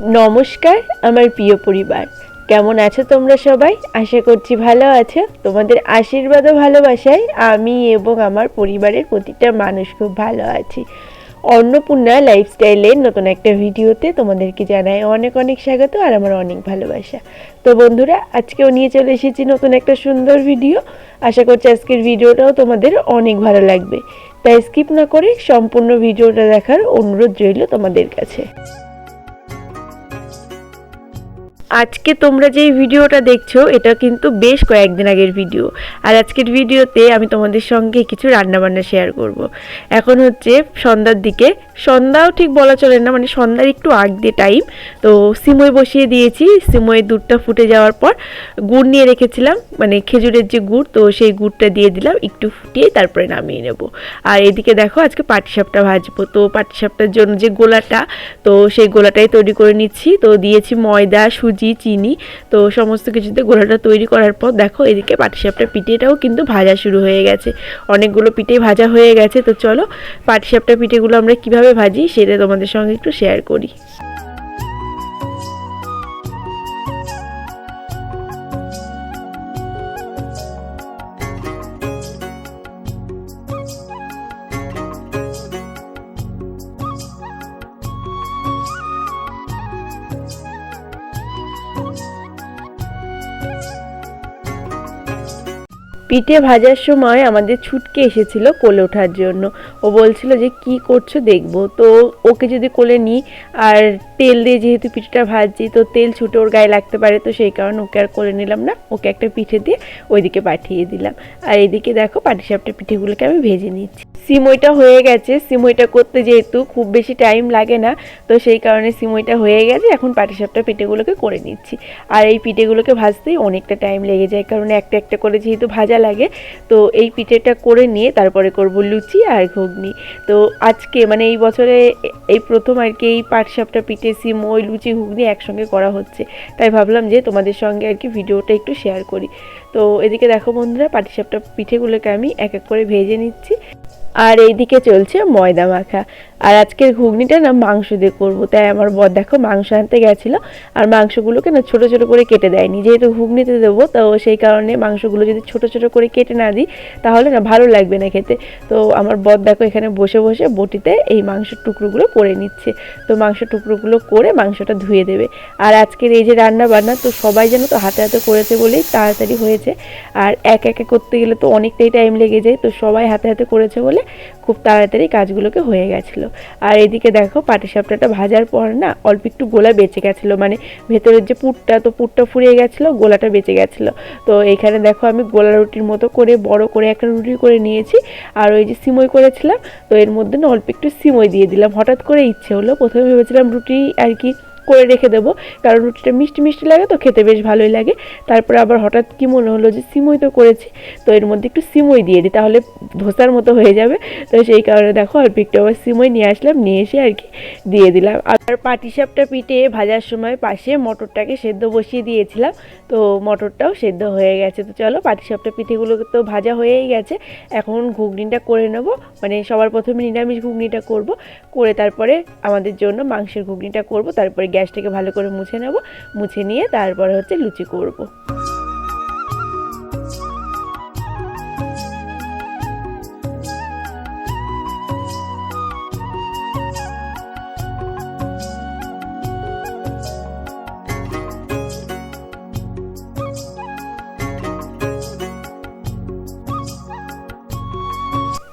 নমস্কার, আমার প্রিয় পরিবার। কেমন আছো তোমরা সবাই? আশা করছি ভালো আছো। তোমাদের আশীর্বাদ ও ভালোবাসায় আমি এবং আমার পরিবারের প্রতিটা মানুষ খুব ভালো আছি। অন্নপূর্ণা লাইফস্টাইলের নতুন একটা ভিডিওতে তোমাদেরকে জানাই অনেক অনেক স্বাগত আর আমার অনেক ভালোবাসা। তো বন্ধুরা, আজকেও নিয়ে চলে এসেছি নতুন একটা সুন্দর ভিডিও। আশা করছি আজকের ভিডিওটাও তোমাদের অনেক ভালো লাগবে। তাই স্কিপ না করে সম্পূর্ণ ভিডিওটা দেখার অনুরোধ রইল তোমাদের কাছে। আজকে তোমরা যেই ভিডিওটা দেখছ, এটা কিন্তু বেশ কয়েকদিন আগের ভিডিও। আর আজকের ভিডিওতে আমি তোমাদের সঙ্গে কিছু রান্নাবান্না শেয়ার করব। এখন হচ্ছে সন্ধ্যার দিকে। সন্ধ্যাও ঠিক বলা চলে না মানে সন্ধ্যার একটু আগ দিয়ে টাইম তো সিমই বসিয়ে দিয়েছি। সিমইয়ের দুধটা ফুটে যাওয়ার পর গুড় নিয়ে রেখেছিলাম মানে খেজুরের যে গুড়, তো সেই গুড়টা দিয়ে দিলাম, একটু ফুটিয়ে তারপরে নামিয়ে নেব। আর এদিকে দেখো, আজকে পাটিসাপটা ভাজবো। তো পাটিসাপটার জন্য যে গোলাটা, তো সেই গোলাটাই তৈরি করে নিচ্ছি। তো দিয়েছি ময়দা, সুজি চিনি। তো সমস্ত কিছুতে গোলাটা তৈরি করার পর দেখো এদিকে পাটিসাপটা পিঠেটাও কিন্তু ভাজা শুরু হয়ে গেছে। অনেকগুলো পিঠে ভাজা হয়ে গেছে। তো চলো পাটিসাপটা পিঠেগুলো আমরা কীভাবে ভাজি সেটা তোমাদের সঙ্গে একটু শেয়ার করি। পিঠে ভাজার সময় আমাদের ছুটকে এসেছিল কোলে ওঠার জন্য। ও বলছিল যে, কি করছ দেখব? তো ওকে যদি কোলে নিই, আর তেল দিয়ে যেহেতু পিঠেটা ভাজছি, তো তেল ছুটে ওর গায়ে লাগতে পারে, তো সেই কারণে ওকে আর কোলে নিলাম না। ওকে একটা পিঠে দিয়ে ওইদিকে পাঠিয়ে দিলাম। আর এদিকে দেখো পাটিসাপটা পিঠেগুলোকে আমি ভেজে নিচ্ছি। সিমইটা হয়ে গেছে, সিমইটা করতে যেহেতু খুব বেশি টাইম লাগে না, তো সেই কারণে সিমইটা হয়ে গেছে, এখন পাটিসাপটা পিঠেগুলোকে করে নিচ্ছি। আর এই পিঠেগুলোকে ভাজতেই অনেকটা টাইম লেগে যায়, কারণ একটা একটা করে যেহেতু ভাজা লাগে, তো এই পিঠেটা করে নিয়ে তারপরে করব লুচি আর ঘুগনি। তো আজকে মানে এই বছরে এই প্রথম আর কি এই পাটসাপটা পিঠে সিমই লুচি, ঘুগনি একসঙ্গে করা হচ্ছে। তাই ভাবলাম যে তোমাদের সঙ্গে আর কি ভিডিওটা একটু শেয়ার করি। তো এদিকে দেখো বন্ধুরা, পাটিসাপটা পিঠেগুলোকে আমি এক এক করে ভেজে নিচ্ছি। আর এইদিকে চলছে ময়দা মাখা। আর আজকের ঘুগনিটা না মাংস দিয়ে করব। তাই আমার বর দেখো মাংস আনতে গেছিল, আর মাংসগুলোকে না ছোট ছোট করে কেটে দেয়নি। যেহেতু ঘুগনিতে দেবো, তো সেই কারণে মাংসগুলো যদি ছোট ছোট করে কেটে না দিই, তাহলে না ভালো লাগবে না খেতে। তো আমার বর দেখো এখানে বসে বসে বটিতে এই মাংসের টুকরোগুলো করে নিচ্ছে। তো মাংস টুকরোগুলো করে মাংসটা ধুয়ে দেবে। আর আজকের এই যে রান্না বান্না তো সবাই যেন তো হাতে হাতে করেছে বলেই তাড়াতাড়ি হয়েছে। আর এক একে করতে গেলে তো অনেকটাই টাইম লেগে যায়, তো সবাই হাতে হাতে করেছে বলে খুব তাড়াতাড়ি কাজগুলোকে হয়ে গেছিল। আর এদিকে দেখো পাটিসাপটাটা ভাজার পর না অল্প একটু গোলা বেঁচে গেছিল। মানে ভেতরের যে পুরটা, তো পুরটা ফুরিয়ে গেছিল, গোলাটা বেঁচে গেছিল। তো এখানে দেখো আমি গোলা রুটির মতো করে, বড় করে একটা রুটি করে নিয়েছি। আর ওই যে সিমই করেছিলাম, তো এর মধ্যে না অল্প একটু সিমই দিয়ে দিলাম। হঠাৎ করে ইচ্ছে হলো, প্রথমে ভেবেছিলাম রুটি আর কি করে রেখে দেবো। কারণ রুটিটা মিষ্টি মিষ্টি লাগে তো, খেতে বেশ ভালোই লাগে। তারপরে আবার হঠাৎ কি মনে হলো যে সিমই তো করেছি, তো এর মধ্যে একটু সিমই দিয়ে দিই, তাহলে ধোসার মতো হয়ে যাবে। তো সেই কারণে দেখো, অল্প একটু আবার সিমই নিয়ে আসলাম, নিয়ে এসে আর কি দিয়ে দিলাম। আর পাটিসাপটা পিঠে ভাজার সময় পাশে মটরটাকে সেদ্ধ বসিয়ে দিয়েছিলাম, তো মটরটাও সেদ্ধ হয়ে গেছে। তো চলো পাটিসাপটা পিঠেগুলো তো ভাজা হয়েই গেছে। এখন ঘুগনিটা করে নেব মানে সবার প্রথমে নিরামিষ ঘুগনিটা করব, করে তারপরে আমাদের জন্য মাংসের ঘুগনিটা করব, তারপরে গ্যাসটাকে ভালো করে মুছে নেব মুছে নিয়ে তারপরে হচ্ছে লুচি করব।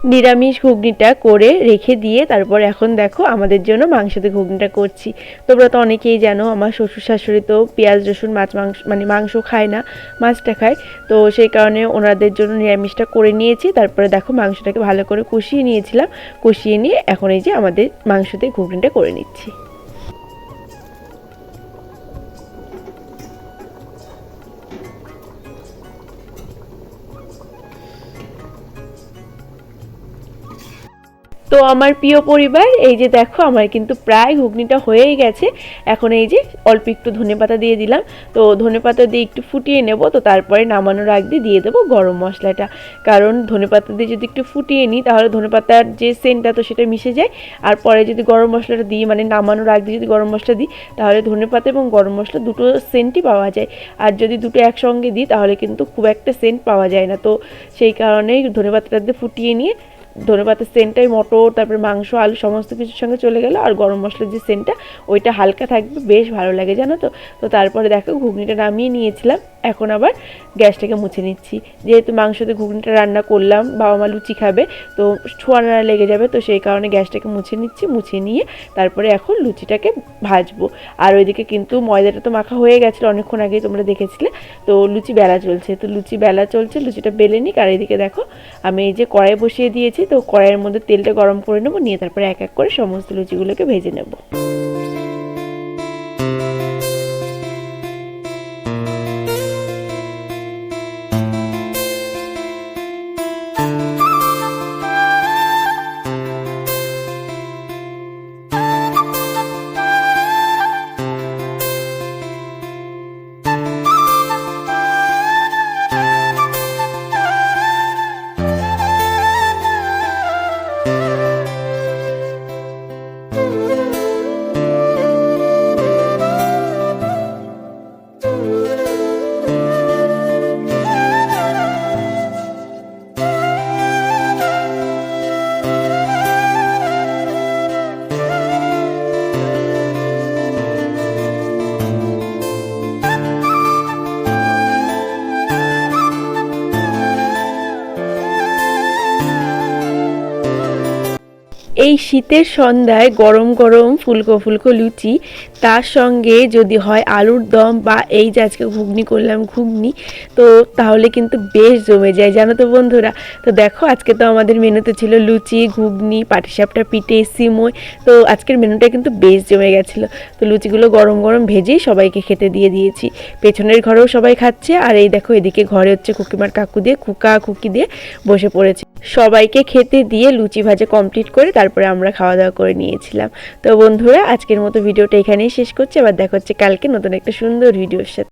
নিরামিষ ঘুগনিটা করে রেখে দিয়ে তারপর এখন দেখো আমাদের জন্য মাংসতে ঘুগনিটা করছি। তোমরা তো অনেকেই জানো, আমার শ্বশুর শাশুড়ি তো পেঁয়াজ, রসুন, মাছ, মাংস মানে মাংস খায় না, মাছটা খায়। তো সেই কারণে ওনাদের জন্য নিরামিষটা করে নিয়েছি, তারপরে দেখো মাংসটাকে ভালো করে কষিয়ে নিয়েছিলাম। কষিয়ে নিয়ে এখন এই যে আমাদের মাংসতে ঘুগনিটা করে নিচ্ছি। তো আমার প্রিয় পরিবার, এই যে দেখো আমার কিন্তু প্রায় ঘুগনিটা হয়েই গেছে। এখন এই যে অল্প একটু ধনেপাতা দিয়ে দিলাম। তো ধনেপাতা দিয়ে একটু ফুটিয়ে নেব, তো তারপরে নামানোর আগ দিয়ে দিয়ে দেবো গরম মশলাটা। কারণ ধনেপাতা দিয়ে যদি একটু ফুটিয়ে নিই, তাহলে ধনেপাতার যে সেন্টটা, তো সেটা মিশে যায়। আর পরে যদি গরম মশলাটা দিই মানে নামানোর আগ দিয়ে যদি গরম মশলা দিই, তাহলে ধনেপাতা এবং গরম মশলা দুটো সেন্টই পাওয়া যায়। আর যদি দুটো একসঙ্গে দিই, তাহলে কিন্তু খুব একটা সেন্ট পাওয়া যায় না। তো সেই কারণেই ধনেপাতাটা দিয়ে ফুটিয়ে নিয়ে ধনেপাতার সেন্টটাই মটর, তারপরে মাংস, আলু সমস্ত কিছুর সঙ্গে চলে গেলো। আর গরম মশলার যে সেন্টটা, ওইটা হালকা থাকবে, বেশ ভালো লাগে, জানো তো? তো তারপরে দেখো, ঘুগনিটা নামিয়ে নিয়েছিলাম। এখন আবার গ্যাসটাকে মুছে নিচ্ছি। যেহেতু মাংসতে ঘুগনিটা রান্না করলাম, বাবা মা লুচি খাবে, তো ছোঁয়া নাড়া লেগে যাবে, তো সেই কারণে গ্যাসটাকে মুছে নিচ্ছি, মুছে নিয়ে তারপরে এখন লুচিটাকে ভাজবো। আর ওইদিকে কিন্তু ময়দাটা তো মাখা হয়ে গেছিল অনেকক্ষণ আগেই তোমরা দেখেছিলে, তো লুচি বেলা চলছে। তো লুচি বেলা চলছে, লুচিটা বেলে নিক। আর এদিকে দেখো, আমি এই যে কড়াই বসিয়ে দিয়েছি তো কড়াইয়ের মধ্যে তেলটা গরম করে নেব, নিয়ে তারপরে এক এক করে সমস্ত লুচিগুলোকে ভেজে নেব। এই শীতের সন্ধ্যায় গরম গরম ফুলকো ফুলকো লুচি তার সঙ্গে যদি হয় আলুর দম বা এই যে আজকে ঘুগনি করলাম ঘুগনি, তো তাহলে কিন্তু বেশ জমে যায়, জানো তো বন্ধুরা? তো দেখো, আজকে তো আমাদের মেনুতে ছিল লুচি, ঘুগনি, পাটিসাপটা, পিঠে, সিমই, তো আজকের মেনুটা কিন্তু বেশ জমে গেছিল। তো লুচিগুলো গরম গরম ভেজেই সবাইকে খেতে দিয়ে দিয়েছি। পেছনের ঘরেও সবাই খাচ্ছে, আর এই দেখো, এদিকে ঘরে হচ্ছে কুকিমার কাকু দিয়ে, কুকা কুকি দিয়ে বসে পড়েছে। সবাইকে খেতে দিয়ে লুচি ভাজা কমপ্লিট করে তারপরে আমরা খাওয়া দাওয়া করে নিয়েছিলাম। তো বন্ধুরা, আজকের মতো ভিডিওটা এখানেই শেষ করছি আবার দেখা হচ্ছে কালকে নতুন একটা সুন্দর ভিডিওর সাথে।